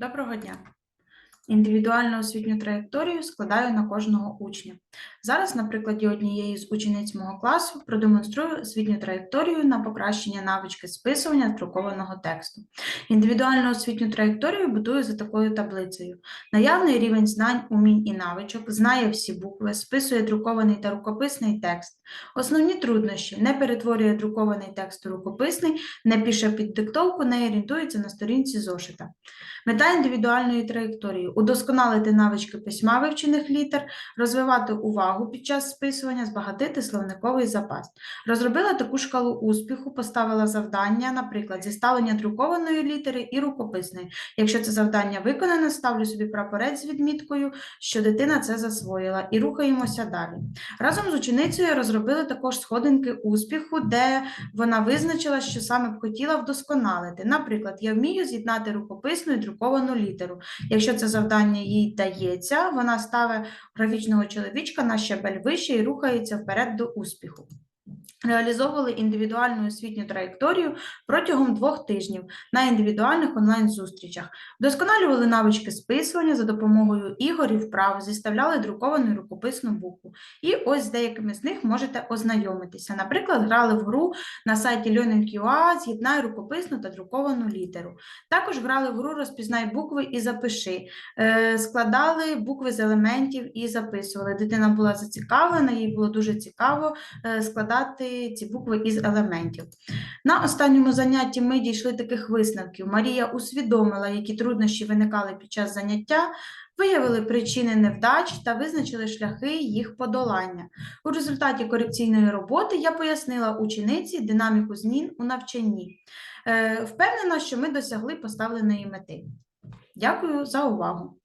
Доброго дня. Індивідуальну освітню траєкторію складаю на кожного учня. Зараз, на прикладі однієї з учениць мого класу, продемонструю освітню траєкторію на покращення навички списування друкованого тексту. Індивідуальну освітню траєкторію будую за такою таблицею. Наявний рівень знань, умінь і навичок, знає всі букви, списує друкований та рукописний текст. Основні труднощі не перетворює друкований текст у рукописний, не пише під диктовку, не орієнтується на сторінці зошита. Мета індивідуальної траєкторії удосконалити навички письма вивчених літер, розвивати увагу під час списування, збагатити словниковий запас. Розробила таку шкалу успіху, поставила завдання, наприклад, зіставлення друкованої літери і рукописної. Якщо це завдання виконане, ставлю собі прапорець з відміткою, що дитина це засвоїла, і рухаємося далі. Разом з ученицею розробили також сходинки успіху, де вона визначила, що саме б хотіла вдосконалити. Наприклад, я вмію з'єднати рукописну і друковану літеру. Якщо це завдання їй дається, вона ставить графічного чоловічка на щебель вище і рухається вперед до успіху. Реалізовували індивідуальну освітню траєкторію протягом двох тижнів на індивідуальних онлайн-зустрічах. Вдосконалювали навички списування за допомогою ігор і вправ, зіставляли друковану рукописну букву. І ось з деякими з них можете ознайомитися. Наприклад, грали в гру на сайті Learning.ua «З'єднай рукописну та друковану літеру. Також грали в гру Розпізнай букви і запиши. Е, Складали букви з елементів і записували. Дитина була зацікавлена, їй було дуже цікаво е, ці букви із елементів. На останньому занятті ми дійшли таких висновків. Марія усвідомила, які труднощі виникали під час заняття, виявили причини невдач та визначили шляхи їх подолання. У результаті корекційної роботи я пояснила учениці динаміку змін у навчанні. Е, Впевнена, що ми досягли поставленої мети. Дякую за увагу.